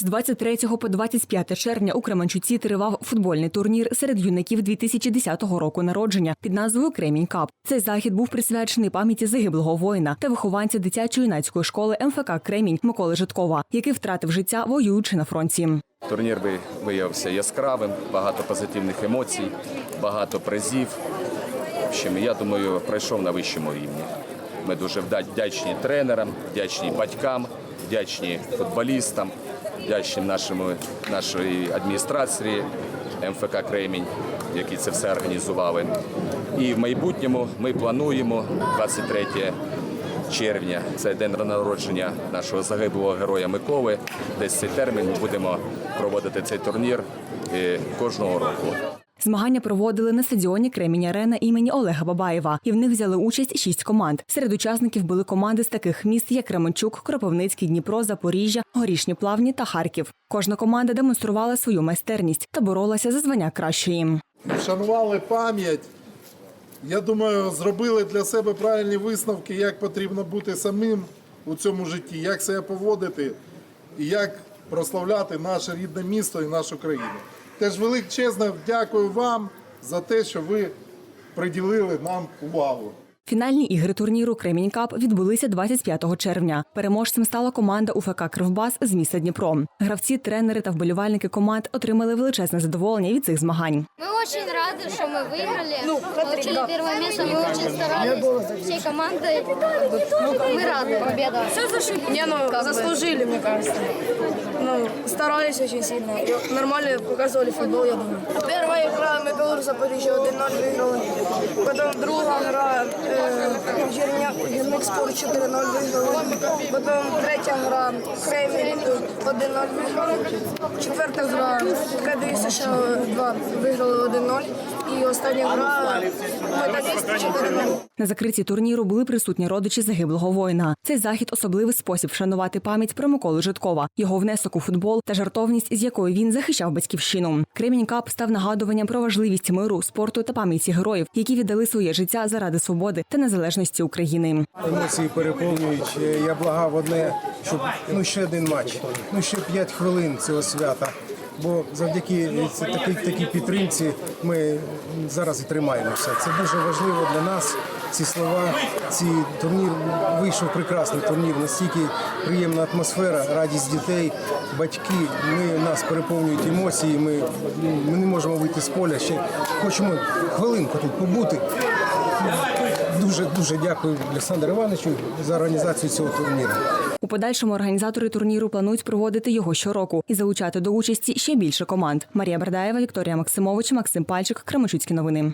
З 23 по 25 червня у Кременчуці тривав футбольний турнір серед юнаків 2010 року народження під назвою Кремінь Кап. Цей захід був присвячений пам'яті загиблого воїна та вихованця дитячо-юнацької школи МФК Кремінь Миколи Житкова, який втратив життя, воюючи на фронті. Турнір виявився яскравим, багато позитивних емоцій, багато призів. В общем, я думаю, пройшов на вищому рівні. Ми дуже вдячні тренерам, вдячні батькам, вдячні футболістам, вдячні нашому, нашої адміністрації МФК Кремінь, які це все організували. І в майбутньому ми плануємо 23 червня. Це день народження нашого загиблого героя Миколи. Десь цей термін ми будемо проводити цей турнір е, кожного року. Змагання проводили на стадіоні Кремінь Арена імені Олега Бабаєва, і в них взяли участь шість команд. Серед учасників були команди з таких міст, як Кременчук, Кропивницький, Дніпро, Запоріжжя, Горішні Плавні та Харків. Кожна команда демонструвала свою майстерність та боролася за звання кращої. Вшанували пам'ять. Я думаю, зробили для себе правильні висновки, як потрібно бути самим у цьому житті, як себе поводити і як прославляти наше рідне місто і нашу країну. Теж величезно дякую вам за те, що ви приділили нам увагу. Фінальні ігри турніру Кремінь Кап відбулися 25 червня. Переможцем стала команда УФК Кривбас з міста Дніпро. Гравці, тренери та вболівальники команд отримали величезне задоволення від цих змагань. Мы очень рады, что мы выиграли. Получили первое место, мы очень старались всей командой. Мы рады. Победа. Не, ну, заслужили, мне кажется. Ну, старались очень сильно. И Нормально показывали футбол, я думаю. Первая игра Металлург Запоріжжя 1-0 виграли. Потім друга гра э, Гірник 4-0 виграли. Потім третя гра Кремінь 1-0 виграли. Четверта гра КДІ США 2 виграли 1-0. І остання гра Металіст 4-0. На закритті турніру були присутні родичі загиблого воїна. Цей захід особливий спосіб вшанувати пам'ять про Миколу Житкова, його внесок у футбол та жартовність, з якою він захищав батьківщину. Кремінь Кап став нагадуванням про важливість миру, спорту та пам'яті героїв, які віддали своє життя заради свободи та незалежності України. Емоції переповнюють. Я благав одне, щоб ну ще один матч, ну ще 5 хвилин цього свята. Бо завдяки такій, такій підтримці ми зараз і тримаємося. Це дуже важливо для нас. Ці слова, ці турнір вийшов прекрасний турнір. Настільки приємна атмосфера, радість дітей, батьки. Ми нас переповнюють емоції. Ми, ми не можемо вийти з поля. Ще хочемо хвилинку тут побути. Дуже дуже дякую Олександру Івановичу за організацію цього турніру. У подальшому організатори турніру планують проводити його щороку і залучати до участі ще більше команд. Марія Бердаєва, Вікторія Максимович, Максим Пальчик, Кременчуцькі новини.